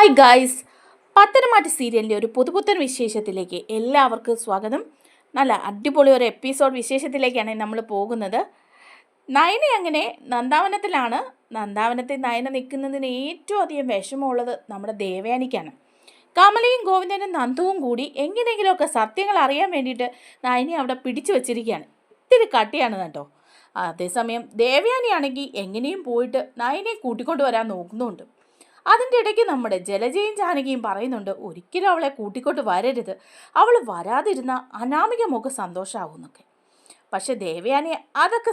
Hi guys പത്തനംമാറ്റ സീരിയലിന്റെ ഒരു പുതുപുത്തൻ വിശേഷത്തിലേക്ക് എല്ലാവർക്കും സ്വാഗതം. നല്ല അടിപൊളി ഒരു എപ്പിസോഡ് വിശേഷത്തിലേക്കാണ് നമ്മൾ പോകുന്നത്. നയന അങ്ങനെ നന്ദാവനത്തിലാണ്. നന്ദാവനത്തിൽ നയന നിൽക്കുന്നതിന് ഏറ്റവും അധികം വിഷമമുള്ളത് നമ്മുടെ ദേവയാനിക്കാണ്. കമലയും ഗോവിന്ദനും നന്ദുവും കൂടി എങ്ങനെയെങ്കിലുമൊക്കെ സത്യങ്ങൾ അറിയാൻ വേണ്ടിയിട്ട് നയനെ അവിടെ പിടിച്ചു വച്ചിരിക്കുകയാണ്. ഇത്തിരി കട്ടിയാണ് കേട്ടോ. അതേസമയം ദേവയാനിയാണെങ്കിൽ എങ്ങനെയും പോയിട്ട് നയനെ കൂട്ടിക്കൊണ്ടുവരാൻ നോക്കുന്നുണ്ട്. അതിന്റെ ഇടയ്ക്ക് നമ്മുടെ ജലജയും ജാനകിയും പറയുന്നുണ്ട് ഒരിക്കലും അവളെ കൂട്ടിക്കൊണ്ട് വരരുത്. അവൾ വരാതിരുന്ന അനാമിക മുഖ സന്തോഷമാകുന്നൊക്കെ പക്ഷെ ദേവയാനി അതൊക്കെ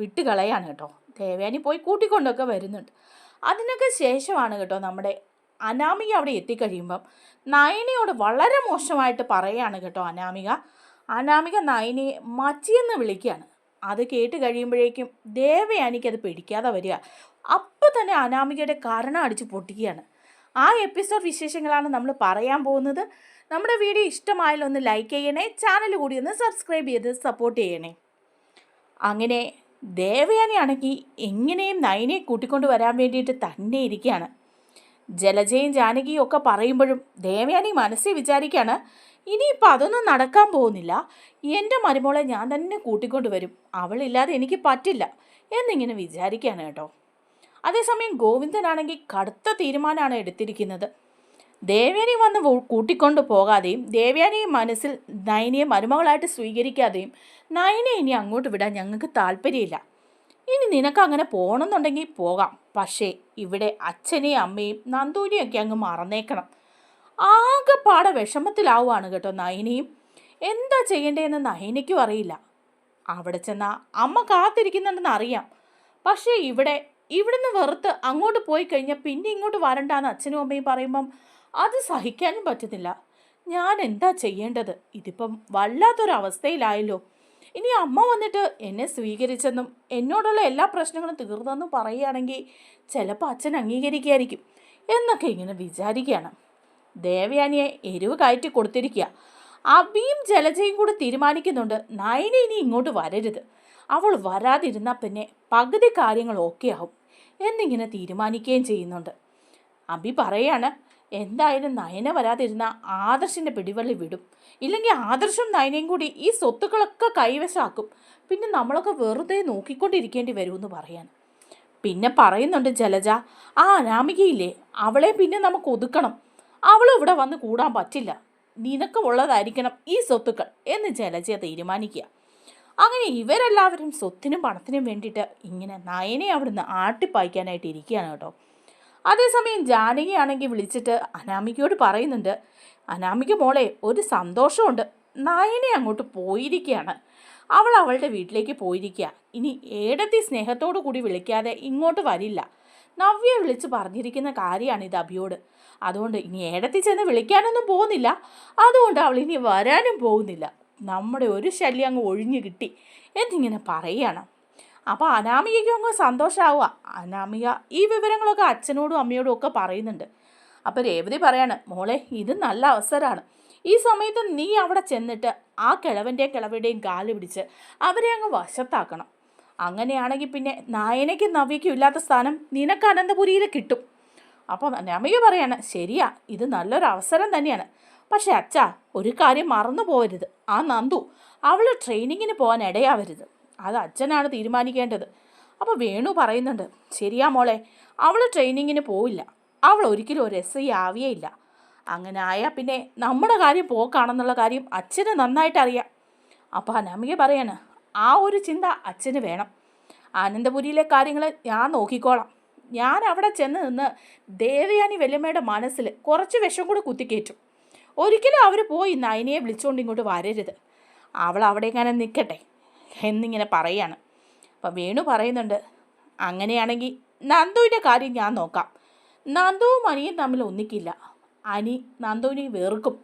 വിട്ടുകളയാണ് കേട്ടോ. ദേവയാനി പോയി കൂട്ടിക്കൊണ്ടൊക്കെ വരുന്നുണ്ട്. അതിനൊക്കെ ശേഷമാണ് കേട്ടോ നമ്മുടെ അനാമിക അവിടെ എത്തിക്കഴിയുമ്പം നയനിയോട് വളരെ മോശമായിട്ട് പറയുകയാണ് കേട്ടോ അനാമിക. അനാമിക നയനയെ മച്ചിയെന്ന് വിളിക്കുകയാണ്. അത് കേട്ട് കഴിയുമ്പോഴേക്കും ദേവയാനിക്ക് അത് പിടിക്കാതെ വരിക. അപ്പോൾ തന്നെ അനാമികയുടെ കാരണം അടിച്ചു പൊട്ടിക്കുകയാണ്. ആ എപ്പിസോഡ് വിശേഷങ്ങളാണ് നമ്മൾ പറയാൻ പോകുന്നത്. നമ്മുടെ വീഡിയോ ഇഷ്ടമായാലും ഒന്ന് ലൈക്ക് ചെയ്യണേ ചാനൽ കൂടി ഒന്ന് സബ്സ്ക്രൈബ് ചെയ്ത് സപ്പോർട്ട് ചെയ്യണേ. അങ്ങനെ ദേവയാനിയാണെങ്കിൽ എങ്ങനെയും നയനെ കൂട്ടിക്കൊണ്ട് വരാൻ വേണ്ടിയിട്ട് തന്നെ ഇരിക്കുകയാണ്. ജലജയും ജാനകിയും ഒക്കെ പറയുമ്പോഴും ദേവയാനി മനസ്സിൽ വിചാരിക്കുകയാണ് ഇനിയിപ്പോൾ അതൊന്നും നടക്കാൻ പോകുന്നില്ല. എന്റെ മരുമോളെ ഞാൻ തന്നെ കൂട്ടിക്കൊണ്ട് വരും. അവളില്ലാതെ എനിക്ക് പറ്റില്ല. എന്നിങ്ങനെ വിചാരിക്കുകയാണ് കേട്ടോ. അതേസമയം ഗോവിന്ദനാണെങ്കിൽ കടുത്ത തീരുമാനമാണ് എടുത്തിരിക്കുന്നത്. ദേവയാനി വന്ന് കൂട്ടിക്കൊണ്ടു പോകാതെയും ദേവയാനിയെ മനസ്സിൽ നയനിയെ മരുമകളായിട്ട് സ്വീകരിക്കാതെയും നയനെ ഇനി അങ്ങോട്ട് വിടാൻ ഞങ്ങൾക്ക് താല്പര്യമില്ല. ഇനി നിനക്ക് അങ്ങനെ പോകണമെന്നുണ്ടെങ്കിൽ പോകാം. പക്ഷേ ഇവിടെ അച്ഛനെയും അമ്മയും നന്ദൂരിയൊക്കെ അങ്ങ് മറന്നേക്കണം. ആകെപ്പാടെ വിഷമത്തിലാവുകയാണ് കേട്ടോ നയനയും എന്താ ചെയ്യേണ്ടതെന്ന് നയനയ്ക്കും അറിയില്ല. അവിടെ ചെന്നാൽ അമ്മ കാത്തിരിക്കുന്നുണ്ടെന്ന് അറിയാം. പക്ഷേ ഇവിടെ ഇവിടുന്ന് വെറുത്ത് അങ്ങോട്ട് പോയി കഴിഞ്ഞാൽ പിന്നെ ഇങ്ങോട്ട് വരണ്ടാന്ന് അച്ഛനും അമ്മയും പറയുമ്പം അത് സഹിക്കാനും പറ്റുന്നില്ല. ഞാൻ എന്താ ചെയ്യേണ്ടത്? ഇതിപ്പം വല്ലാത്തൊരവസ്ഥയിലായല്ലോ. ഇനി അമ്മ വന്നിട്ട് എന്നെ സ്വീകരിച്ചെന്നും എന്നോടുള്ള എല്ലാ പ്രശ്നങ്ങളും തീർന്നെന്നും പറയുകയാണെങ്കിൽ ചിലപ്പോൾ അച്ഛൻ അംഗീകരിക്കുകയായിരിക്കും എന്നൊക്കെ ഇങ്ങനെ വിചാരിക്കുകയാണ്. ദേവയാനിയെ എരിവ് കയറ്റി കൊടുത്തിരിക്കുക. അബിയും ജലജയും കൂടി തീരുമാനിക്കുന്നുണ്ട്. നയനെ ഇനി ഇങ്ങോട്ട് വരരുത്. അവൾ വരാതിരുന്നാൽ പിന്നെ പകുതി കാര്യങ്ങൾ ഓക്കെ ആവും എന്നിങ്ങനെ തീരുമാനിക്കുകയും ചെയ്യുന്നുണ്ട്. അബി പറയാണ് എന്തായാലും നയന വരാതിരുന്ന ആദർശിന്റെ പിടിവള്ളി വിടും. ഇല്ലെങ്കിൽ ആദർശും നയനയും കൂടി ഈ സ്വത്തുക്കളൊക്കെ കൈവശാക്കും. പിന്നെ നമ്മളൊക്കെ വെറുതെ നോക്കിക്കൊണ്ടിരിക്കേണ്ടി വരുമെന്ന് പറയാൻ പിന്നെ പറയുന്നുണ്ട് ജലജ ആ അനാമികയില്ലേ അവളെ പിന്നെ നമുക്ക് ഒതുക്കണം. അവൾ ഇവിടെ വന്ന് കൂടാൻ പറ്റില്ല. നിനക്ക് ഉള്ളതായിരിക്കണം ഈ സ്വത്തുക്കൾ എന്ന് ജലജ തീരുമാനിക്കുക. അങ്ങനെ ഇവരെല്ലാവരും സ്വത്തിനും പണത്തിനും വേണ്ടിയിട്ട് ഇങ്ങനെ നയനെ അവിടുന്ന് ആട്ടിപ്പായ്ക്കാനായിട്ട് ഇരിക്കുകയാണ് കേട്ടോ. അതേസമയം ജാനകിയാണെങ്കിൽ വിളിച്ചിട്ട് അനാമികയോട് പറയുന്നുണ്ട് അനാമിക മോളെ ഒരു സന്തോഷമുണ്ട്. നയനെ അങ്ങോട്ട് പോയിരിക്കുകയാണ്. അവൾ അവളുടെ വീട്ടിലേക്ക് പോയിരിക്കുക. ഇനി ഏടത്തി സ്നേഹത്തോടു കൂടി വിളിക്കാതെ ഇങ്ങോട്ട് വരില്ല. നവ്യെ വിളിച്ച് പറഞ്ഞിരിക്കുന്ന കാര്യമാണ് ഇത് അഭിയോട് അതുകൊണ്ട് ഇനി ഏടത്തി ചെന്ന് വിളിക്കാനൊന്നും പോകുന്നില്ല. അതുകൊണ്ട് അവൾ ഇനി വരാനും പോകുന്നില്ല. നമ്മുടെ ഒരു ശല്യം അങ്ങ് ഒഴിഞ്ഞു കിട്ടി. എന്നിങ്ങനെ പറയുകയാണ് അപ്പോൾ അനാമികയ്ക്കും അങ്ങ് സന്തോഷമാവുക അനാമിക ഈ വിവരങ്ങളൊക്കെ അച്ഛനോടും അമ്മയോടും ഒക്കെ പറയുന്നുണ്ട്. അപ്പോൾ രേവതി പറയാണ് മോളെ ഇത് നല്ല അവസരമാണ്. ഈ സമയത്ത് നീ അവിടെ ചെന്നിട്ട് ആ കിളവന്റെയും കിളവയുടെയും കാൽ പിടിച്ച് അവരെ അങ്ങ് വശത്താക്കണം. അങ്ങനെയാണെങ്കിൽ പിന്നെ നായനയ്ക്കും നവ്യയ്ക്കും ഇല്ലാത്ത സ്ഥാനം നിനക്ക് അനന്തപുരിയിൽ കിട്ടും. അപ്പോൾ അനാമിക പറയാണ് ശരിയാ ഇത് നല്ലൊരു അവസരം തന്നെയാണ്. പക്ഷേ അച്ഛാ ഒരു കാര്യം മറന്നു പോകരുത് ആ നന്ദു അവൾ ട്രെയിനിങ്ങിന് പോകാൻ ഇടയാവരുത്. അത് അച്ഛനാണ് തീരുമാനിക്കേണ്ടത്. അപ്പോൾ വേണു പറയുന്നുണ്ട് ശരിയാ മോളെ അവൾ ട്രെയിനിങ്ങിന് പോവില്ല. അവൾ ഒരിക്കലും ഒരു എസ് ഐ ആവിയേയില്ല അങ്ങനെ ആയാൽ പിന്നെ നമ്മുടെ കാര്യം പോക്കാണെന്നുള്ള കാര്യം അച്ഛന് നന്നായിട്ട് അറിയാം. അപ്പോൾ അനാമിക പറയാണ് ആ ഒരു ചിന്ത അച്ഛന് വേണം. ആനന്ദപുരിയിലെ കാര്യങ്ങൾ ഞാൻ നോക്കിക്കോളാം. ഞാൻ അവിടെ ചെന്ന് നിന്ന് ദേവയാനി വെല്ലമ്മയുടെ മനസ്സിൽ കുറച്ച് വിഷം കൂടി കുത്തിക്കയറ്റും ഒരിക്കലും അവർ പോയി നയനയെ വിളിച്ചുകൊണ്ട് ഇങ്ങോട്ട് വരരുത്. അവൾ അവിടെ ഇങ്ങനെ നിൽക്കട്ടെ എന്നിങ്ങനെ പറയാണ്. അപ്പം വേണു പറയുന്നുണ്ട് അങ്ങനെയാണെങ്കിൽ നന്ദുവിന്റെ കാര്യം ഞാൻ നോക്കാം. നന്ദുവും അനിയും തമ്മിൽ ഒന്നിക്കില്ല. അനി നന്ദുവിനെ വെറുക്കും.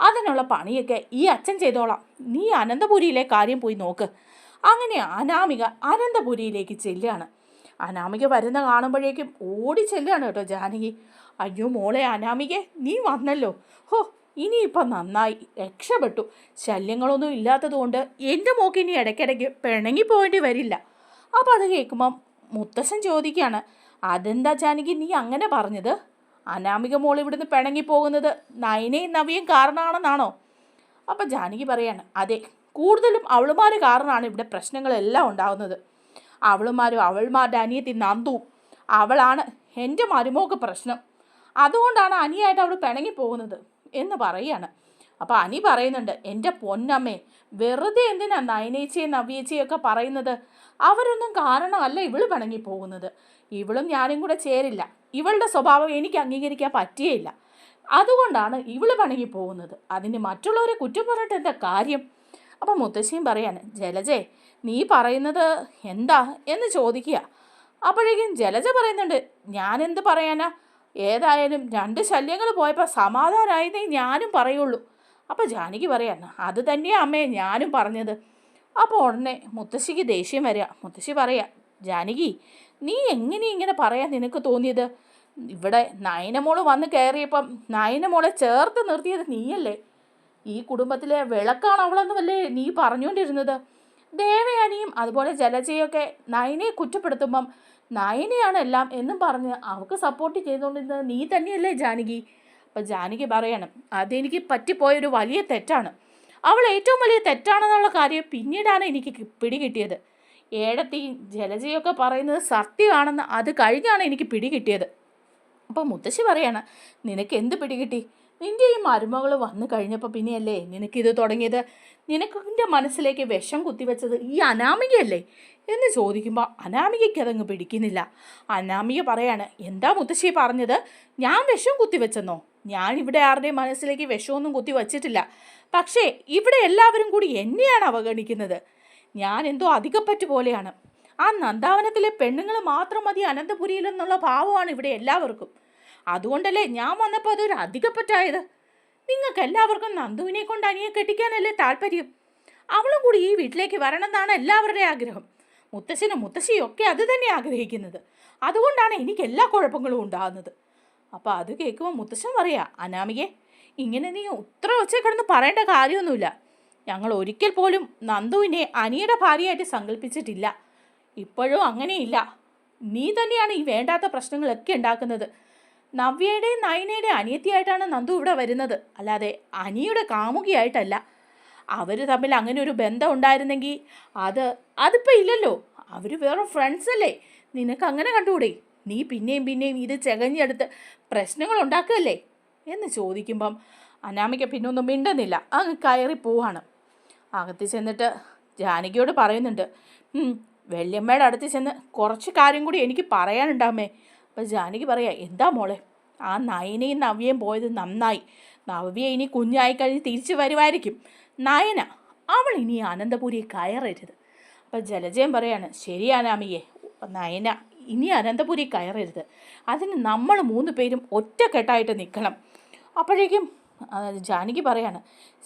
അതിനുള്ള പണിയൊക്കെ ഈ അച്ഛൻ ചെയ്തോളാം. നീ അനന്തപുരിയിലെ കാര്യം പോയി നോക്ക്. അങ്ങനെ അനാമിക അനന്തപുരിയിലേക്ക് ചെല്ലുകയാണ് അനാമിക വരുന്ന കാണുമ്പോഴേക്കും ഓടി ചെല്ലുകയാണ് കേട്ടോ ജാനകി. അയ്യോ മോളെ അനാമികെ നീ വന്നല്ലോ. ഹോ ഇനിയിപ്പം നന്നായി രക്ഷപ്പെട്ടു. ശല്യങ്ങളൊന്നും ഇല്ലാത്തതുകൊണ്ട് എന്റെ മോക്ക് ഇനി ഇടയ്ക്കിടയ്ക്ക് പിണങ്ങി പോകേണ്ടി വരില്ല. അപ്പോൾ അത് കേൾക്കുമ്പം മുത്തശ്ശൻ ചോദിക്കുകയാണ് അതെന്താ ജാനകി നീ അങ്ങനെ പറഞ്ഞത്? അനാമിക മോൾ ഇവിടുന്ന് പിണങ്ങി പോകുന്നത് നയനയും നവിയും കാരണമാണെന്നാണോ അപ്പം ജാനകി പറയാണ് അതെ കൂടുതലും അവളുമാർ കാരണമാണ് ഇവിടെ പ്രശ്നങ്ങളെല്ലാം ഉണ്ടാകുന്നത് അവളുമാരും അവൾമാരുടെ അനിയത്തി നന്ദുവും അവളാണ് എന്റെ മരുമോക്ക് പ്രശ്നം. അതുകൊണ്ടാണ് അനിയായിട്ട് അവൾ പിണങ്ങി പോകുന്നത്. എന്ന് പറയാണ്. അപ്പോൾ അനി പറയുന്നുണ്ട് എന്റെ പൊന്നമ്മേ വെറുതെ എന്തിനാ നയനേച്ചയും നവ്യേച്ചയും ഒക്കെ പറയുന്നത്? അവരൊന്നും കാരണമല്ല ഇവൾ പിണങ്ങി പോകുന്നത് ഇവളും ഞാനും കൂടെ ചേരില്ല. ഇവളുടെ സ്വഭാവം എനിക്ക് അംഗീകരിക്കാൻ പറ്റിയേയില്ല. അതുകൊണ്ടാണ് ഇവൾ പിണങ്ങി പോകുന്നത് അതിന് മറ്റുള്ളവരെ കുറ്റം പറഞ്ഞിട്ട് എന്താ കാര്യം? അപ്പം മുത്തശ്ശിയും പറയാണ് ജലജേ നീ പറയുന്നത് എന്താ? എന്ന് ചോദിക്കുക. അപ്പോഴേക്കും ജലജ പറയുന്നുണ്ട് ഞാനെന്ത് പറയാനാ? ഏതായാലും രണ്ട് ശല്യങ്ങൾ പോയപ്പോൾ സമാധാനമായിരുന്നേ ഞാനും പറയുള്ളൂ. അപ്പോൾ ജാനകി പറയാം അത് തന്നെയാണ് അമ്മേ ഞാനും പറഞ്ഞത്. അപ്പോൾ ഉടനെ മുത്തശ്ശിക്ക് ദേഷ്യം വരിക മുത്തശ്ശി പറയാ ജാനകി നീ എങ്ങനെ ഇങ്ങനെ പറയാൻ നിനക്ക് തോന്നിയത്? ഇവിടെ നയനമോൾ വന്ന് കയറിയപ്പം നയനമോളെ ചേർത്ത് നിർത്തിയത് നീയല്ലേ? ഈ കുടുംബത്തിലെ വിളക്കാണ് അവളെന്നുമല്ലേ നീ പറഞ്ഞുകൊണ്ടിരുന്നത്? ദേവയാനിയും അതുപോലെ ജലജയൊക്കെ നയനയെ കുറ്റപ്പെടുത്തുമ്പം നയനയാണ് എല്ലാം എന്നും പറഞ്ഞ് അവൾക്ക് സപ്പോർട്ട് ചെയ്തുകൊണ്ടിരുന്നത് നീ തന്നെയല്ലേ ജാനകി? അപ്പം ജാനകി പറയണം അതെനിക്ക് പറ്റിപ്പോയൊരു വലിയ തെറ്റാണ്. അവൾ ഏറ്റവും വലിയ തെറ്റാണെന്നുള്ള കാര്യം പിന്നീടാണ് എനിക്ക് പിടികിട്ടിയത്. ഏടത്തി ജലജയൊക്കെ പറയുന്നത് സത്യമാണെന്ന് അത് കഴിഞ്ഞാണ് എനിക്ക് പിടികിട്ടിയത്. അപ്പം മുത്തശ്ശി പറയാണ് നിനക്ക് എന്ത് പിടികിട്ടി? നിന്റെ ഈ മരുമകൾ വന്നു കഴിഞ്ഞപ്പോൾ പിന്നെയല്ലേ നിനക്കിത് തുടങ്ങിയത്? നിനക്ക് നിന്റെ മനസ്സിലേക്ക് വിഷം കുത്തിവെച്ചത് ഈ അനാമികയല്ലേ? എന്ന് ചോദിക്കുമ്പോൾ അനാമികയ്ക്ക് അതങ്ങ് പിടിക്കുന്നില്ല. അനാമിക പറയാണ് എന്താ മുത്തശ്ശി പറഞ്ഞത്? ഞാൻ വിഷം കുത്തിവെച്ചെന്നോ? ഞാൻ ഇവിടെ ആരുടെയും മനസ്സിലേക്ക് വിഷമൊന്നും കുത്തി വച്ചിട്ടില്ല പക്ഷേ ഇവിടെ എല്ലാവരും കൂടി എന്നെയാണ് അവഗണിക്കുന്നത്. ഞാൻ എന്തോ അധികപ്പറ്റു പോലെയാണ്. ആ നന്ദാവനത്തിലെ പെണ്ണുങ്ങൾ മാത്രം മതി അനന്തപുരിയിലെന്നുള്ള ഭാവമാണ് ഇവിടെ എല്ലാവർക്കും. അതുകൊണ്ടല്ലേ ഞാൻ വന്നപ്പോൾ അതൊരു അധികപ്പറ്റായത് നിങ്ങൾക്ക് എല്ലാവർക്കും നന്ദുവിനെ കൊണ്ട് അനിയെ കെട്ടിക്കാനല്ലേ താല്പര്യം? അവളും കൂടി ഈ വീട്ടിലേക്ക് വരണമെന്നാണ് എല്ലാവരുടെയും ആഗ്രഹം. മുത്തശ്ശനും മുത്തശ്ശിയും ഒക്കെ അത് തന്നെ ആഗ്രഹിക്കുന്നത്. അതുകൊണ്ടാണ് എനിക്ക് എല്ലാ കുഴപ്പങ്ങളും ഉണ്ടാകുന്നത്. അപ്പോൾ അത് കേൾക്കുമ്പോൾ മുത്തശ്ശൻ പറയാ അനാമികെ ഇങ്ങനെ നീ ഉത്ര ഒച്ച കിടന്ന് പറയേണ്ട കാര്യമൊന്നുമില്ല. ഞങ്ങൾ ഒരിക്കൽ പോലും നന്ദുവിനെ അനിയുടെ ഭാര്യയായിട്ട് സങ്കല്പിച്ചിട്ടില്ല. ഇപ്പോഴും അങ്ങനെയില്ല. നീ തന്നെയാണ് ഈ വേണ്ടാത്ത പ്രശ്നങ്ങളൊക്കെ ഉണ്ടാക്കുന്നത്. നവ്യയുടെയും നയനയുടെയും അനിയത്തിയായിട്ടാണ് നന്ദു ഇവിടെ വരുന്നത്. അല്ലാതെ അനിയുടെ കാമുകിയായിട്ടല്ല. അവർ തമ്മിൽ അങ്ങനെ ഒരു ബന്ധം ഉണ്ടായിരുന്നെങ്കിൽ അത് അതിപ്പോൾ ഇല്ലല്ലോ. അവർ വേറെ ഫ്രണ്ട്സ് അല്ലേ? നിനക്ക് അങ്ങനെ കണ്ടുകൂടെ? നീ പിന്നെയും പിന്നെയും ഇത് ചെകഞ്ഞെടുത്ത് പ്രശ്നങ്ങൾ ഉണ്ടാക്കുകയല്ലേ? എന്ന് ചോദിക്കുമ്പം അനാമിക പിന്നെ ഒന്നും മിണ്ടുന്നില്ല. അങ്ങ് കയറി പോവാണ്. അകത്ത് ചെന്നിട്ട് ജാനകിയോട് പറയുന്നുണ്ട് വെള്ളിയമ്മയുടെ അടുത്ത് ചെന്ന് കുറച്ച് കാര്യം കൂടി എനിക്ക് പറയാനുണ്ടാമേ അപ്പം ജാനകി പറയാ എന്താ മോളെ? ആ നയനയും നവ്യയും പോയത് നന്നായി. നവ്യ ഇനി കുഞ്ഞായി കഴിഞ്ഞ് തിരിച്ചു വരുമായിരിക്കും. നയന അവൾ ഇനി അനന്തപുരി കയറരുത്. അപ്പം ജലജയം പറയാണ് ശരിയാണ് അമ്മയെ നയന ഇനി അനന്തപുരി കയറരുത്. അതിന് നമ്മൾ മൂന്ന് പേരും ഒറ്റക്കെട്ടായിട്ട് നിൽക്കണം. അപ്പോഴേക്കും ജാനകി പറയാണ്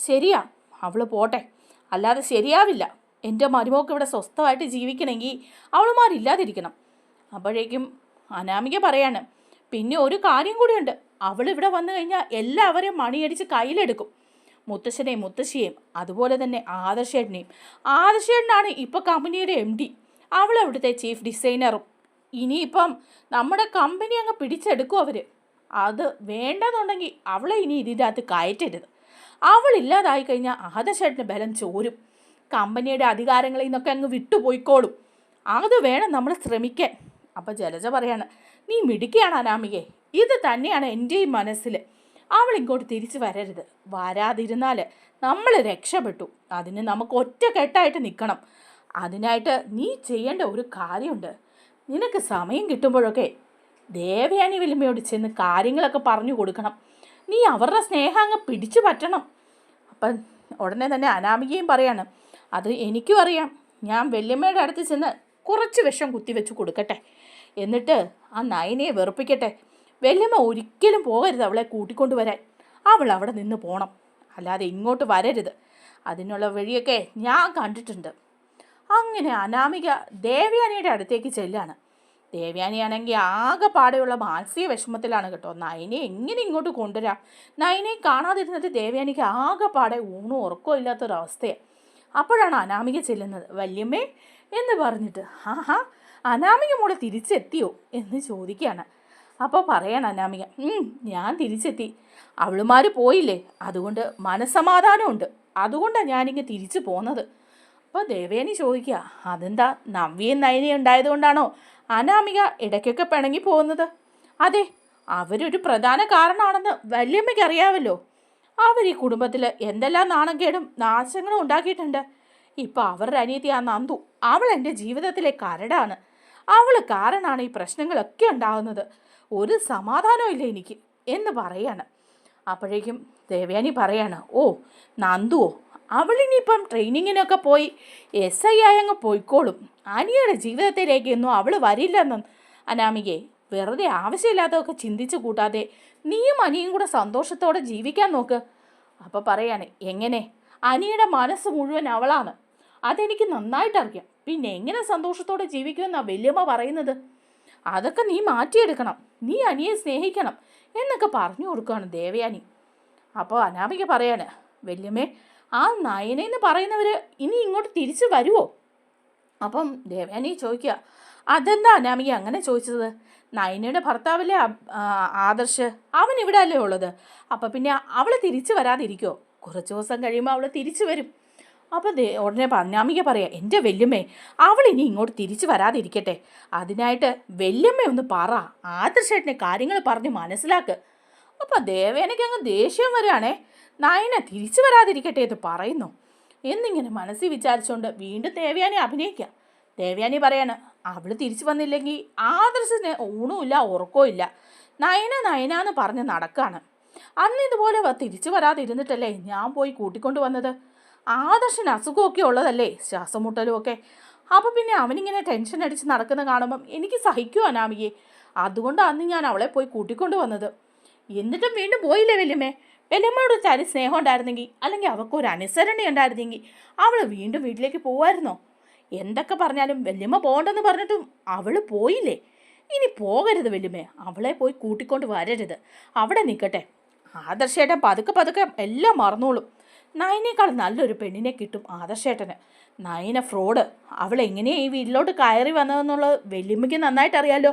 ശരിയാ അവൾ പോട്ടെ. അല്ലാതെ ശരിയാവില്ല. എന്റെ മരുമോക്ക് ഇവിടെ സ്വസ്ഥമായിട്ട് ജീവിക്കണമെങ്കിൽ അവളുമാരില്ലാതിരിക്കണം. അപ്പോഴേക്കും അനാമിക പറയാണ് പിന്നെ ഒരു കാര്യം കൂടിയുണ്ട്. അവൾ ഇവിടെ വന്നു കഴിഞ്ഞാൽ എല്ലാവരെയും മണിയടിച്ച് കയ്യിലെടുക്കും. മുത്തശ്ശനെയും മുത്തശ്ശിയെയും അതുപോലെ തന്നെ ആദർശേട്ടനെയും. ആദർശേട്ടനാണ് ഇപ്പോൾ കമ്പനിയുടെ എം ഡി അവൾ അവിടുത്തെ ചീഫ് ഡിസൈനറും ഇനിയിപ്പം നമ്മുടെ കമ്പനി അങ്ങ് പിടിച്ചെടുക്കും അവർ അത് വേണ്ടെന്നുണ്ടെങ്കിൽ അവളെ ഇനി ഇതിന്റെ അകത്ത് കയറ്റരുത്. അവളില്ലാതായി കഴിഞ്ഞാൽ ആദർശേട്ടന് ബലം ചോരും. കമ്പനിയുടെ അധികാരങ്ങളിൽ നിന്നൊക്കെ അങ്ങ് വിട്ടുപോയിക്കോളും. അത് വേണം നമ്മൾ ശ്രമിക്കാൻ. അപ്പം ജലജ പറയാണ് നീ മിടുക്കിയാണ് അനാമികെ? ഇത് തന്നെയാണ് എന്റെയും മനസ്സിൽ അവൾ ഇങ്ങോട്ട് തിരിച്ചു വരരുത്. വരാതിരുന്നാൽ നമ്മൾ രക്ഷപ്പെട്ടു. അതിന് നമുക്ക് ഒറ്റ കെട്ടായിട്ട് നിൽക്കണം അതിനായിട്ട് നീ ചെയ്യേണ്ട ഒരു കാര്യമുണ്ട്. നിനക്ക് സമയം കിട്ടുമ്പോഴൊക്കെ ദേവയാനി വല്യമ്മയോട് ചെന്ന് കാര്യങ്ങളൊക്കെ പറഞ്ഞു കൊടുക്കണം. നീ അവരുടെ സ്നേഹം അങ്ങ് പിടിച്ചു പറ്റണം. അപ്പം ഉടനെ തന്നെ അനാമികയും പറയാണ് അത് എനിക്കും അറിയാം. ഞാൻ വല്യമ്മയുടെ അടുത്ത് ചെന്ന് കുറച്ച് വിഷം കുത്തിവെച്ച് കൊടുക്കട്ടെ. എന്നിട്ട് ആ നയനയെ വെറുപ്പിക്കട്ടെ. വല്യമ്മ ഒരിക്കലും പോകരുത് അവളെ കൂട്ടിക്കൊണ്ടുവരാൻ. അവൾ അവിടെ നിന്ന് പോണം. അല്ലാതെ ഇങ്ങോട്ട് വരരുത്. അതിനുള്ള വഴിയൊക്കെ ഞാൻ കണ്ടിട്ടുണ്ട്. അങ്ങനെ അനാമിക ദേവയാനിയുടെ അടുത്തേക്ക് ചെല്ലാണ്. ദേവയാനിയാണെങ്കിൽ ആകെ പാടെയുള്ള മാനസിക വിഷമത്തിലാണ് കേട്ടോ. നയനെ എങ്ങനെ ഇങ്ങോട്ട് കൊണ്ടുവരാം? നയനെ കാണാതിരുന്നിട്ട് ദേവയാനിക്ക് ആകെ പാടെ ഊണും ഉറക്കവും ഇല്ലാത്തൊരവസ്ഥയാണ് അപ്പോഴാണ് അനാമിക ചെല്ലുന്നത്. വല്യമ്മേ എന്ന് പറഞ്ഞിട്ട് ആഹാ അനാമിക മോൾ തിരിച്ചെത്തിയോ എന്ന് ചോദിക്കുകയാണ്. അപ്പോൾ പറയണം അനാമിക ഞാൻ തിരിച്ചെത്തി. അവളുമാർ പോയില്ലേ? അതുകൊണ്ട് മനസ്സമാധാനമുണ്ട്. അതുകൊണ്ടാണ് ഞാനിങ്ങ് തിരിച്ചു പോന്നത്. അപ്പോൾ ദേവേനി ചോദിക്കുക അതെന്താ? നവ്യയും നയനയും ഉണ്ടായതുകൊണ്ടാണോ അനാമിക ഇടയ്ക്കൊക്കെ പിണങ്ങി പോകുന്നത്? അതെ അവരൊരു പ്രധാന കാരണമാണെന്ന് വല്യമ്മയ്ക്ക് അറിയാമല്ലോ. അവർ ഈ കുടുംബത്തിൽ എന്തെല്ലാം നാണക്കേടും നാശങ്ങളും ഉണ്ടാക്കിയിട്ടുണ്ട്. ഇപ്പോൾ അവരുടെ അനിയത്തി ആ നന്ദു അവൾ എന്റെ ജീവിതത്തിലെ കരടാണ്. അവൾ കാരണമാണ് ഈ പ്രശ്നങ്ങളൊക്കെ ഉണ്ടാകുന്നത്. ഒരു സമാധാനവും ഇല്ല എനിക്ക് എന്ന് പറയാണ്. അപ്പോഴേക്കും ദേവയാനി പറയാണ് ഓ നന്ദുവോ അവളിനിപ്പം ട്രെയിനിങ്ങിനൊക്കെ പോയി എസ് ഐ ആയി അങ്ങ് പോയിക്കോളും. അനിയുടെ ജീവിതത്തിലേക്കൊന്നും അവൾ വരില്ലെന്നും അനാമികയെ വെറുതെ ആവശ്യമില്ലാത്തതൊക്കെ ചിന്തിച്ചു കൂട്ടാതെ നീയും അനിയും കൂടെ സന്തോഷത്തോടെ ജീവിക്കാൻ നോക്ക്. അപ്പോൾ പറയാണ് എങ്ങനെ? അനിയുടെ മനസ്സ് മുഴുവൻ അവളാണ്. അതെനിക്ക് നന്നായിട്ട് അറിയാം പിന്നെ എങ്ങനെ സന്തോഷത്തോടെ ജീവിക്കുമെന്നാണ് വല്യമ്മ പറയുന്നത്? അതൊക്കെ നീ മാറ്റിയെടുക്കണം. നീ അനിയെ സ്നേഹിക്കണം എന്നൊക്കെ പറഞ്ഞു കൊടുക്കുകയാണ് ദേവയാനി. അപ്പോൾ അനാമിക പറയാണ് വല്യമ്മേ ആ നയനെന്ന് പറയുന്നവർ ഇനി ഇങ്ങോട്ട് തിരിച്ചു വരുമോ അപ്പം ദേവയാനി ചോദിക്കുക അതെന്താ അനാമിക അങ്ങനെ ചോദിച്ചത്? നയനയുടെ ഭർത്താവല്ലേ ആദർശ്? അവൻ ഇവിടെ അല്ലേ ഉള്ളത്? അപ്പം പിന്നെ അവൾ തിരിച്ചു വരാതിരിക്കുമോ കുറച്ച് ദിവസം കഴിയുമ്പോൾ അവൾ തിരിച്ചു വരും. അപ്പോൾ ഉടനെ പന്നാമിക പറയാം എന്റെ വല്യമ്മേ അവൾ ഇനി ഇങ്ങോട്ട് തിരിച്ചു വരാതിരിക്കട്ടെ. അതിനായിട്ട് വല്യമ്മ ഒന്ന് പറ. ആദർശേട്ടനെ കാര്യങ്ങൾ പറഞ്ഞ് മനസ്സിലാക്ക്. അപ്പോൾ ദേവേനയ്ക്ക് അങ്ങ് ദേഷ്യം വരികയാണേ. നയന തിരിച്ചു വരാതിരിക്കട്ടെ എന്ന് പറയുന്നു. എന്നിങ്ങനെ മനസ്സിൽ വിചാരിച്ചുകൊണ്ട് വീണ്ടും ദേവയാനെ അഭിനയിക്കുക ദേവയാനി പറയാണ് അവൾ തിരിച്ചു വന്നില്ലെങ്കിൽ ആദർശത്തിന് ഊണുമില്ല ഉറക്കവും ഇല്ല. നയന നയന എന്ന് പറഞ്ഞ് നടക്കാണ്. അന്ന് ഇതുപോലെ തിരിച്ചു വരാതിരുന്നിട്ടല്ലേ ഞാൻ പോയി കൂട്ടിക്കൊണ്ടു വന്നത്? ആദർശന് അസുഖമൊക്കെ ഉള്ളതല്ലേ? ശ്വാസമുട്ടലും ഒക്കെ. അപ്പോൾ പിന്നെ അവനിങ്ങനെ ടെൻഷൻ അടിച്ച് നടക്കുന്ന കാണുമ്പം എനിക്ക് സഹിക്കുമോ അനാമികയെ? അതുകൊണ്ടാണ് അന്ന് ഞാൻ അവളെ പോയി കൂട്ടിക്കൊണ്ട് വന്നത്. എന്നിട്ടും വീണ്ടും പോയില്ലേ വല്യമ്മേ? വല്യമ്മയോട് തരി സ്നേഹം ഉണ്ടായിരുന്നെങ്കിൽ അല്ലെങ്കിൽ അവൾക്ക് ഒരു അനുസരണ ഉണ്ടായിരുന്നെങ്കിൽ അവൾ വീണ്ടും വീട്ടിലേക്ക് പോവായിരുന്നോ? എന്തൊക്കെ പറഞ്ഞാലും വല്യമ്മ പോകണ്ടെന്ന് പറഞ്ഞിട്ടും അവൾ പോയില്ലേ? ഇനി പോകരുത് വല്യമ്മേ. അവളെ പോയി കൂട്ടിക്കൊണ്ട് വരരുത്. അവിടെ നിൽക്കട്ടെ ആദർശേട്ടൻ പതുക്കെ പതുക്കെ എല്ലാം മറന്നോളും. നയനേക്കാൾ നല്ലൊരു പെണ്ണിനെ കിട്ടും ആദർശേട്ടന്. നയന ഫ്രോഡ്. അവൾ എങ്ങനെയാണ് ഈ വീട്ടിലോട്ട് കയറി വന്നതെന്നുള്ളത് വെല്ലുമ്മയ്ക്ക് നന്നായിട്ട് അറിയാലോ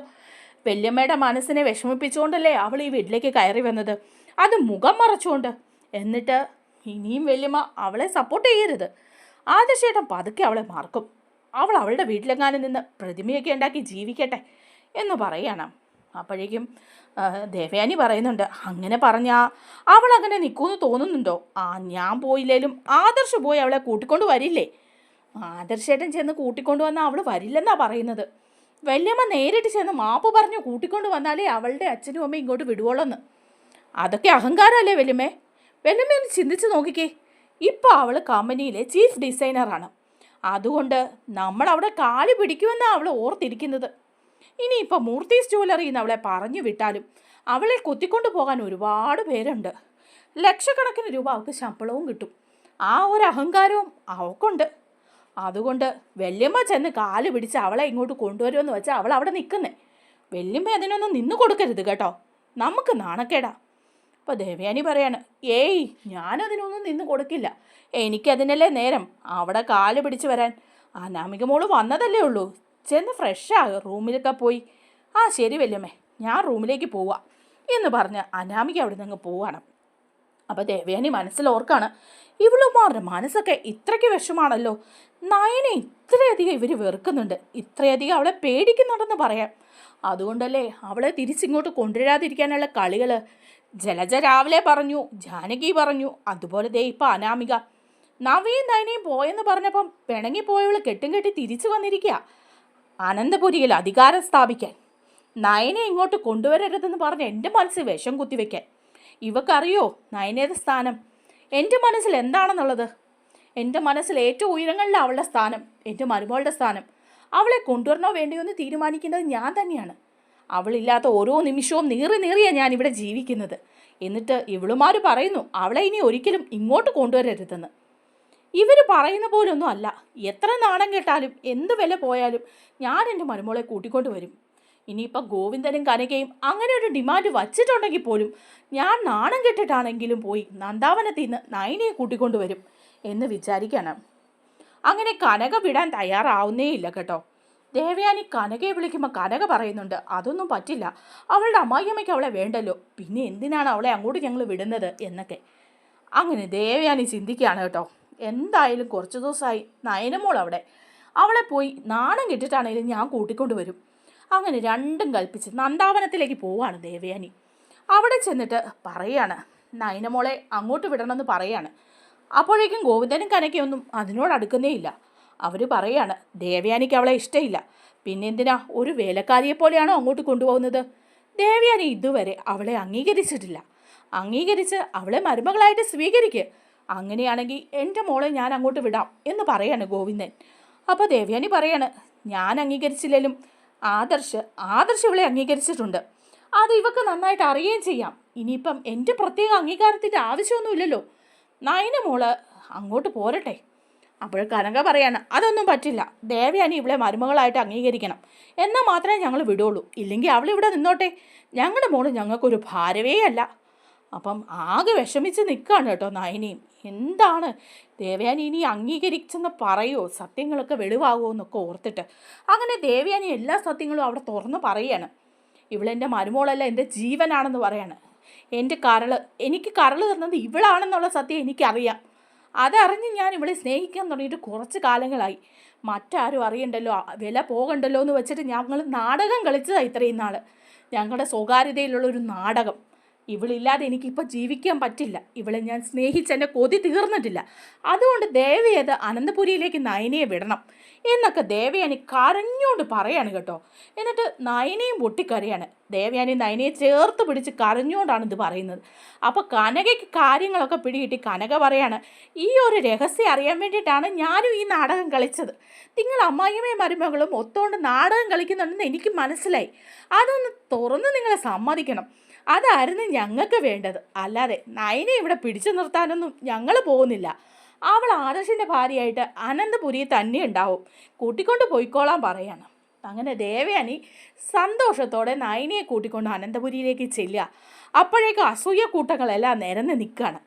വെല്ലുമ്മയുടെ മനസ്സിനെ വിഷമിപ്പിച്ചുകൊണ്ടല്ലേ അവൾ ഈ വീട്ടിലേക്ക് കയറി വന്നത്? അത് മുഖം മറച്ചുകൊണ്ട്. എന്നിട്ട് ഇനിയും വെല്ലുമ്മ അവളെ സപ്പോർട്ട് ചെയ്യരുത്. ആദർശേട്ടൻ പതുക്കെ അവളെ മറക്കും. അവൾ അവളുടെ വീട്ടിലെങ്ങാനും നിന്ന് പ്രതിമയൊക്കെ ഉണ്ടാക്കി ജീവിക്കട്ടെ എന്ന് പറയണം. അപ്പോഴേക്കും ദേവയാനി പറയുന്നുണ്ട് അങ്ങനെ പറഞ്ഞാ അവൾ അങ്ങനെ നിൽക്കുമെന്ന് തോന്നുന്നുണ്ടോ? ആ ഞാൻ പോയില്ലേലും ആദർശ് പോയി അവളെ കൂട്ടിക്കൊണ്ട് വരില്ലേ? ആദർശേട്ടൻ ചെന്ന് കൂട്ടിക്കൊണ്ട് വന്നാൽ അവൾ വരില്ലെന്നാ പറയുന്നത്. വല്യമ്മ നേരിട്ട് ചെന്ന് മാപ്പ് പറഞ്ഞു കൂട്ടിക്കൊണ്ട് വന്നാലേ അവളുടെ അച്ഛനും അമ്മയും ഇങ്ങോട്ട് വിടുവോളെന്ന്. അതൊക്കെ അഹങ്കാരമല്ലേ വല്യമ്മേ? വല്യമ്മ ഒന്ന് ചിന്തിച്ച് നോക്കിക്കേ. ഇപ്പോൾ അവൾ കമ്പനിയിലെ ചീഫ് ഡിസൈനറാണ്. അതുകൊണ്ട് നമ്മൾ അവിടെ കാലി പിടിക്കുമെന്നാണ് അവൾ ഓർത്തിരിക്കുന്നത്. ഇനിയിപ്പോൾ മൂർത്തീസ് ജ്വല്ലറിയിൽ നിന്ന് അവളെ പറഞ്ഞു വിട്ടാലും അവളെ കുത്തിക്കൊണ്ടു പോകാൻ ഒരുപാട് പേരുണ്ട്. ലക്ഷക്കണക്കിന് രൂപ അവൾക്ക് ശമ്പളവും കിട്ടും. ആ ഒരു അഹങ്കാരവും അവൾക്കുണ്ട്. അതുകൊണ്ട് വല്യമ്മ ചെന്ന് കാൽ പിടിച്ച് അവളെ ഇങ്ങോട്ട് കൊണ്ടുവരുമെന്ന് വെച്ചാൽ അവൾ അവിടെ നിൽക്കുന്നേ. വല്യമ്മ അതിനൊന്നും നിന്ന് കൊടുക്കരുത് കേട്ടോ. നമുക്ക് നാണക്കേടാ. അപ്പോൾ ദേവയാനി പറയാണ് ഏയ് ഞാനതിനൊന്നും നിന്ന് കൊടുക്കില്ല. എനിക്കതിനല്ലേ നേരം അവിടെ കാൽ പിടിച്ച് വരാൻ. അനാമിക മോൾ വന്നതല്ലേ ഉള്ളൂ. ചെന്ന് ഫ്രഷാകുക റൂമിലൊക്കെ പോയി. ആ ശരി വല്യമ്മേ ഞാൻ റൂമിലേക്ക് പോവാ എന്ന് പറഞ്ഞ് അനാമിക അവിടെ നിന്ന് പോവാണ്. അപ്പോൾ ദേവയാനി മനസ്സിലോർക്കാണ് ഇവളുമാരുടെ മനസ്സൊക്കെ ഇത്രയ്ക്ക് വിഷമാണല്ലോ. നയനെ ഇത്രയധികം ഇവർ വെറുക്കുന്നുണ്ട്. ഇത്രയധികം അവളെ പേടിക്കുന്നുണ്ടെന്ന് പറയാം. അതുകൊണ്ടല്ലേ അവളെ തിരിച്ചിങ്ങോട്ട് കൊണ്ടുവരാതിരിക്കാനുള്ള കളികൾ ജലജ രാവിലെ പറഞ്ഞു ജാനകി പറഞ്ഞു അതുപോലെ ദേ ഇപ്പം അനാമിക. നവയും നയനയും പോയെന്ന് പറഞ്ഞപ്പം പിണങ്ങിപ്പോയവൾ കെട്ടും കെട്ടി തിരിച്ചു വന്നിരിക്കുക അനന്തപുരിയിൽ അധികാരം സ്ഥാപിക്കാൻ. നയനെ ഇങ്ങോട്ട് കൊണ്ടുവരരുതെന്ന് പറഞ്ഞ് എന്റെ മനസ്സിൽ വിഷം കുത്തിവെക്കാൻ. ഇവക്കറിയോ നയനയുടെ സ്ഥാനം? എന്റെ മനസ്സിൽ എന്താണെന്നുള്ളത്? എന്റെ മനസ്സിൽ ഏറ്റവും ഉയരങ്ങളിൽ അവളുടെ സ്ഥാനം എന്റെ മരുമകളുടെ സ്ഥാനം. അവളെ കൊണ്ടുവരണോ വേണ്ടിയോ എന്ന് തീരുമാനിക്കുന്നത് ഞാൻ തന്നെയാണ്. അവളില്ലാത്ത ഓരോ നിമിഷവും നീറി നീറിയാണ് ഞാൻ ഇവിടെ ജീവിക്കുന്നത്. എന്നിട്ട് ഇവളുമാർ പറയുന്നു അവളെ ഇനി ഒരിക്കലും ഇങ്ങോട്ട് കൊണ്ടുവരരുതെന്ന്. ഇവർ പറയുന്ന പോലൊന്നും അല്ല. എത്ര നാണം കേട്ടാലും എന്ത് വില പോയാലും ഞാൻ എന്റെ മരുമോളെ കൂട്ടിക്കൊണ്ട് വരും. ഇനിയിപ്പോൾ ഗോവിന്ദനും കനകയും അങ്ങനെ ഒരു ഡിമാൻഡ് വച്ചിട്ടുണ്ടെങ്കിൽ പോലും ഞാൻ നാണം കെട്ടിട്ടാണെങ്കിലും പോയി നന്ദാവനത്തിൽ നിന്ന് നയനയെ കൂട്ടിക്കൊണ്ട് വരും എന്ന് വിചാരിക്കണം. അങ്ങനെ കനക വിടാൻ തയ്യാറാവുന്നേ ഇല്ല കേട്ടോ. ദേവയാനി കനകയെ വിളിക്കുമ്പോൾ കനക പറയുന്നുണ്ട് അതൊന്നും പറ്റില്ല. അവളുടെ അമ്മായിയമ്മയ്ക്ക് അവളെ വേണ്ടല്ലോ. പിന്നെ എന്തിനാണ് അവളെ അങ്ങോട്ട് ഞങ്ങൾ വിടുന്നത്? എന്നൊക്കെ. അങ്ങനെ ദേവയാനി ചിന്തിക്കുകയാണ് കേട്ടോ. എന്തായാലും കുറച്ച് ദിവസമായി നയനമോൾ അവിടെ. അവളെ പോയി നാണം കിട്ടിയിട്ടാണെങ്കിലും ഞാൻ കൂട്ടിക്കൊണ്ട് വരും. അങ്ങനെ രണ്ടും കൽപ്പിച്ച് നന്ദാവനത്തിലേക്ക് പോവാണ് ദേവയാനി. അവിടെ ചെന്നിട്ട് പറയാണ് നയനമോളെ അങ്ങോട്ട് വിടണമെന്ന് പറയാണ്. അപ്പോഴേക്കും ഗോവിന്ദനും കനക്കയൊന്നും അതിനോട് അടുക്കുന്നേ ഇല്ല അവർ പറയാണ് ദേവയാനിക്ക് അവളെ ഇഷ്ടമില്ല പിന്നെ എന്തിനാ? ഒരു വേലക്കാരിയെ പോലെയാണോ അങ്ങോട്ട് കൊണ്ടുപോകുന്നത്? ദേവയാനി ഇതുവരെ അവളെ അംഗീകരിച്ചിട്ടില്ല. അംഗീകരിച്ച് അവളെ മരുമകളായിട്ട് സ്വീകരിക്കുക അങ്ങനെയാണെങ്കിൽ എന്റെ മോളെ ഞാൻ അങ്ങോട്ട് വിടാം എന്ന് പറയാണ് ഗോവിന്ദൻ. അപ്പോൾ ദേവ്യാനി പറയാണ് ഞാൻ അംഗീകരിച്ചില്ലെങ്കിലും ആദർശ് ആദർശ് ഇവളെ അംഗീകരിച്ചിട്ടുണ്ട്. അത് ഇവക്ക് നന്നായിട്ട് അറിയുകയും ചെയ്യാം. ഇനിയിപ്പം എന്റെ പ്രത്യേക അംഗീകാരത്തിന്റെ ആവശ്യമൊന്നുമില്ലല്ലോ. നയന മോൾ അങ്ങോട്ട് പോരട്ടെ. അപ്പോൾ കനക പറയാണ് അതൊന്നും പറ്റില്ല. ദേവയാനി ഇവളെ മരുമകളായിട്ട് അംഗീകരിക്കണം. എന്നാൽ മാത്രമേ ഞങ്ങൾ വിടുള്ളൂ ഇല്ലെങ്കിൽ അവളിവിടെ നിന്നോട്ടെ. ഞങ്ങളുടെ മോൾ ഞങ്ങൾക്കൊരു ഭാരവേ അല്ല. അപ്പം ആകെ വിഷമിച്ച് നിൽക്കുകയാണ് കേട്ടോ നയനിയും എന്താണ്? ദേവയാനി ഇനി അംഗീകരിച്ചെന്ന് പറയുമോ സത്യങ്ങളൊക്കെ വെളിവാകുമോ എന്നൊക്കെ ഓർത്തിട്ട്. അങ്ങനെ ദേവയാനി എല്ലാ സത്യങ്ങളും അവിടെ തുറന്ന് പറയുകയാണ് ഇവളെന്റെ മരുമോളല്ല എന്റെ ജീവനാണെന്ന് പറയാണ്. എന്റെ കരൾ എനിക്ക് കരൾ തന്നത് ഇവളാണെന്നുള്ള സത്യം എനിക്കറിയാം. അതറിഞ്ഞ് ഞാൻ ഇവളെ സ്നേഹിക്കാൻ തുടങ്ങിയിട്ട് കുറച്ച് കാലങ്ങളായി. മറ്റാരും അറിയണ്ടല്ലോ വില പോകണ്ടല്ലോ എന്ന് വെച്ചിട്ട് ഞങ്ങൾ നാടകം കളിച്ചതാണ് ഇത്രയും നാൾ ഞങ്ങളുടെ സ്വകാര്യതയിലുള്ള ഒരു നാടകം. ഇവളില്ലാതെ എനിക്കിപ്പോൾ ജീവിക്കാൻ പറ്റില്ല. ഇവളെ ഞാൻ സ്നേഹിച്ച് എന്നെ കൊതി തീർന്നിട്ടില്ല. അതുകൊണ്ട് ദേവയത് അനന്തപുരിയിലേക്ക് നയനയെ വിടണം. എന്നൊക്കെ ദേവയാനി കരഞ്ഞുകൊണ്ട് പറയാണ് കേട്ടോ. എന്നിട്ട് നയനയും പൊട്ടിക്കരയാണ്. ദേവയാനി നയനയെ ചേർത്ത് പിടിച്ച് കരഞ്ഞുകൊണ്ടാണ് ഇത് പറയുന്നത്. അപ്പോൾ കനകയ്ക്ക് കാര്യങ്ങളൊക്കെ പിടികിട്ടി കനക പറയാണ് ഈ ഒരു രഹസ്യം അറിയാൻ വേണ്ടിയിട്ടാണ് ഞാനും ഈ നാടകം കളിച്ചത്. നിങ്ങൾ അമ്മായിയമ്മയും മരുമകളും ഒത്തോണ്ട് നാടകം കളിക്കുന്നുണ്ടെന്ന് എനിക്ക് മനസ്സിലായി. അതൊന്ന് തുറന്ന് നിങ്ങളെ സമ്മതിക്കണം. അതായിരുന്നു ഞങ്ങൾക്ക് വേണ്ടത്. അല്ലാതെ നയനെ ഇവിടെ പിടിച്ചു നിർത്താനൊന്നും ഞങ്ങൾ പോകുന്നില്ല. അവൾ ആദർശിന്റെ ഭാര്യയായിട്ട് അനന്തപുരി തന്നെ ഉണ്ടാവും. കൂട്ടിക്കൊണ്ട് പോയിക്കോളാൻ പറയാണ്. അങ്ങനെ ദേവയാനി സന്തോഷത്തോടെ നയനിയെ കൂട്ടിക്കൊണ്ട് അനന്തപുരിയിലേക്ക് ചെല്ലുക. അപ്പോഴേക്കും അസൂയ കൂട്ടങ്ങളെല്ലാം നിരന്ന് നിൽക്കുകയാണ്.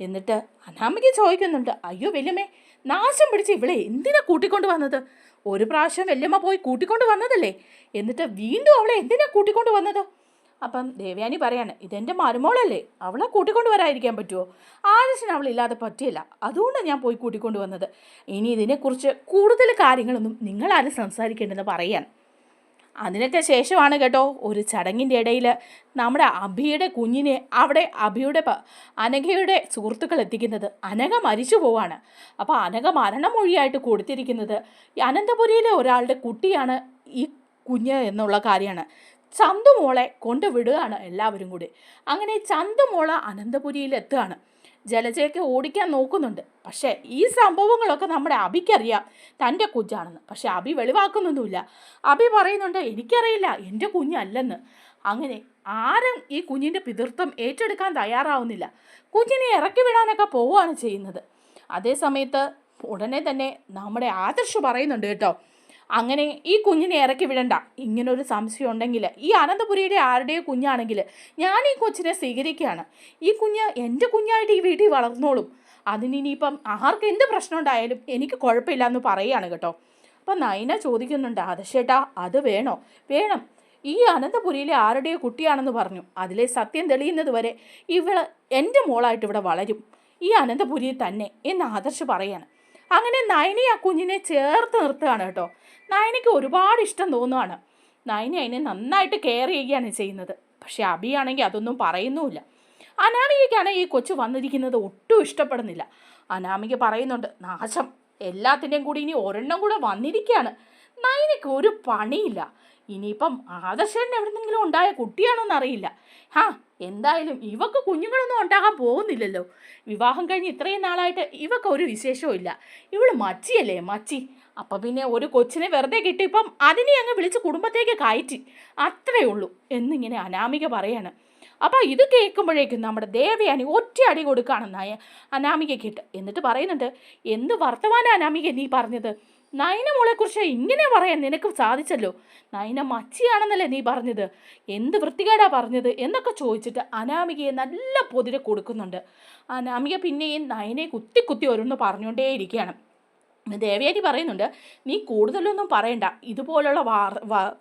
എന്നിട്ട് അനാമിക ചോദിക്കുന്നുണ്ട് അയ്യോ വല്യമ്മേ നാശം പിടിച്ച് ഇവളെ എന്തിനാ കൂട്ടിക്കൊണ്ട് വന്നത്? ഒരു പ്രാവശ്യം വല്യമ്മ പോയി കൂട്ടിക്കൊണ്ട് വന്നതല്ലേ? എന്നിട്ട് വീണ്ടും അവളെ എന്തിനാ കൂട്ടിക്കൊണ്ട് വന്നത്? അപ്പം ദേവയാനി പറയാണ് ഇതെന്റെ മരുമോളല്ലേ അവളെ കൂട്ടിക്കൊണ്ട് വരാതിരിക്കാൻ പറ്റുമോ ആദർശന് അവളില്ലാതെ പറ്റിയില്ല. അതുകൊണ്ട് ഞാൻ പോയി കൂട്ടിക്കൊണ്ട് വന്നത് ഇനി ഇതിനെക്കുറിച്ച് കൂടുതൽ കാര്യങ്ങളൊന്നും നിങ്ങളാരും സംസാരിക്കേണ്ടെന്ന് പറയാൻ. അതിനൊക്കെ ശേഷമാണ് കേട്ടോ ഒരു ചടങ്ങിന്റെ ഇടയിൽ നമ്മുടെ അഭിയുടെ കുഞ്ഞിനെ അവിടെ അഭിയുടെ അനഘയുടെ സുഹൃത്തുക്കൾ എത്തിക്കുന്നത്. അനഘ മരിച്ചു പോവാണ്. അപ്പോൾ അനഘ മരണമൊഴിയായിട്ട് കൊടുത്തിരിക്കുന്നത് അനന്തപുരിയിലെ ഒരാളുടെ കുട്ടിയാണ് ഈ കുഞ്ഞ് എന്നുള്ള കാര്യമാണ്. ചന്തുമോളെ കൊണ്ടുവിടുകയാണ് എല്ലാവരും കൂടി. അങ്ങനെ ചന്തുമോള അനന്തപുരിയിൽ എത്തുകയാണ് ജലജയൊക്കെ ഓടിക്കാൻ നോക്കുന്നുണ്ട്. പക്ഷേ ഈ സംഭവങ്ങളൊക്കെ നമ്മുടെ അബിക്കറിയാം. തന്റെ കുഞ്ഞാണെന്ന്. പക്ഷെ അബി വെളിവാക്കുന്നൊന്നുമില്ല. അബി പറയുന്നുണ്ട് എനിക്കറിയില്ല എന്റെ കുഞ്ഞല്ലെന്ന്. അങ്ങനെ ആരും ഈ കുഞ്ഞിന്റെ പിതൃത്വം ഏറ്റെടുക്കാൻ തയ്യാറാവുന്നില്ല. കുഞ്ഞിനെ ഇറക്കി വിടാനൊക്കെ പോവുകയാണ് ചെയ്യുന്നത്. അതേ സമയത്ത് ഉടനെ തന്നെ നമ്മുടെ ആദർശ് പറയുന്നുണ്ട് കേട്ടോ അങ്ങനെ ഈ കുഞ്ഞിനെ ഇറക്കി വിടണ്ട. ഇങ്ങനൊരു സംശയം ഉണ്ടെങ്കിൽ ഈ അനന്തപുരിയുടെ ആരുടെയോ കുഞ്ഞാണെങ്കിൽ ഞാൻ ഈ കൊച്ചിനെ സ്വീകരിക്കുകയാണ്. ഈ കുഞ്ഞ് എന്റെ കുഞ്ഞായിട്ട് ഈ വീട്ടിൽ വളർന്നോളും. അതിനിനിയിപ്പം ആർക്ക് എന്ത് പ്രശ്നം ഉണ്ടായാലും എനിക്ക് കുഴപ്പമില്ല എന്ന് പറയുകയാണ് കേട്ടോ. അപ്പം നയന ചോദിക്കുന്നുണ്ട് ആദർശേട്ടാ അത് വേണോ? വേണം. ഈ അനന്തപുരിയിലെ ആരുടെയോ കുട്ടിയാണെന്ന് പറഞ്ഞു. അതിലെ സത്യം തെളിയുന്നത് വരെ ഇവൾ എന്റെ മോളായിട്ട് ഇവിടെ വളരും. ഈ അനന്തപുരിയിൽ തന്നെ എന്ന് ആദർശ് പറയാണ്. അങ്ങനെ നയനി ആ കുഞ്ഞിനെ ചേർത്ത് നിർത്തുകയാണ് കേട്ടോ. നയനിക്ക് ഒരുപാട് ഇഷ്ടം തോന്നുകയാണ് നയനി അതിനെ നന്നായിട്ട് കെയർ ചെയ്യുകയാണ് ചെയ്യുന്നത്. പക്ഷേ അബിയാണെങ്കിൽ അതൊന്നും പറയുന്നുമില്ല. അനാമികയ്ക്കാണ് ഈ കൊച്ചു വന്നിരിക്കുന്നത് ഒട്ടും ഇഷ്ടപ്പെടുന്നില്ല. അനാമിക പറയുന്നുണ്ട് നാശം. എല്ലാത്തിന്റെയും കൂടി ഇനി ഒരെണ്ണം കൂടെ വന്നിരിക്കുകയാണ്. നയനയ്ക്ക് ഒരു പണിയില്ല. ഇനിയിപ്പം ആദർശന് എവിടെന്നെങ്കിലും ഉണ്ടായ കുട്ടിയാണോന്ന് അറിയില്ല. ഹാ എന്തായാലും ഇവക്ക് കുഞ്ഞുങ്ങളൊന്നും ഉണ്ടാകാൻ പോകുന്നില്ലല്ലോ. വിവാഹം കഴിഞ്ഞ് ഇത്രയും നാളായിട്ട് ഇവക്കൊരു വിശേഷവും ഇല്ല ഇവൾ മച്ചിയല്ലേ മച്ചി? അപ്പം പിന്നെ ഒരു കൊച്ചിനെ വെറുതെ കിട്ടിയപ്പം അതിനെ അങ്ങ് വിളിച്ച് കുടുംബത്തേക്ക് കയറ്റി. അത്രയേ ഉള്ളൂ എന്നിങ്ങനെ അനാമിക പറയാണ്. അപ്പോൾ ഇത് കേൾക്കുമ്പോഴേക്കും നമ്മുടെ ദേവയാനി ഒറ്റ അടി കൊടുക്കുകയാണെന്നായ അനാമിക കേട്ട്. എന്നിട്ട് പറയുന്നുണ്ട് എന്ത് വർത്തമാന അനാമിക നീ പറഞ്ഞത്? നയനമോളെക്കുറിച്ച് ഇങ്ങനെ പറയാൻ നിനക്ക് സാധിച്ചല്ലോ. നയന മച്ചിയാണെന്നല്ലേ നീ പറഞ്ഞത്? എന്ത് വൃത്തികേടാ പറഞ്ഞത്? എന്നൊക്കെ ചോദിച്ചിട്ട് അനാമികയെ നല്ല പൊതിരെ കൊടുക്കുന്നുണ്ട്. അനാമിക പിന്നെയും നയനെ കുത്തി കുത്തി ഓരോന്ന് പറഞ്ഞുകൊണ്ടേയിരിക്കുകയാണ്. ദേവയാനി പറയുന്നുണ്ട് നീ കൂടുതലൊന്നും പറയണ്ട. ഇതുപോലുള്ള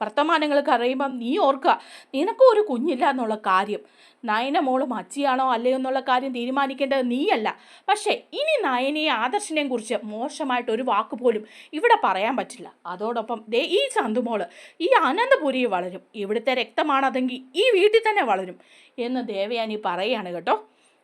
വർത്തമാനങ്ങളൊക്കെ അറിയുമ്പം നീ ഓർക്കുക നിനക്കും ഒരു കുഞ്ഞില്ല എന്നുള്ള കാര്യം. നയന മോൾ മച്ചിയാണോ അല്ലയോ എന്നുള്ള കാര്യം തീരുമാനിക്കേണ്ടത് നീയല്ല. പക്ഷേ ഇനി നയനെയും ആദർശിനെയും കുറിച്ച് മോശമായിട്ട് ഒരു വാക്ക് പോലും ഇവിടെ പറയാൻ പറ്റില്ല. അതോടൊപ്പം ദേ ഈ ചന്തുമോൾ ഈ അനന്തപുരി വളരും. ഇവിടുത്തെ രക്തമാണതെങ്കിൽ ഈ വീട്ടിൽ തന്നെ വളരും. എന്ന് ദേവയാനി പറയുകയാണ് കേട്ടോ.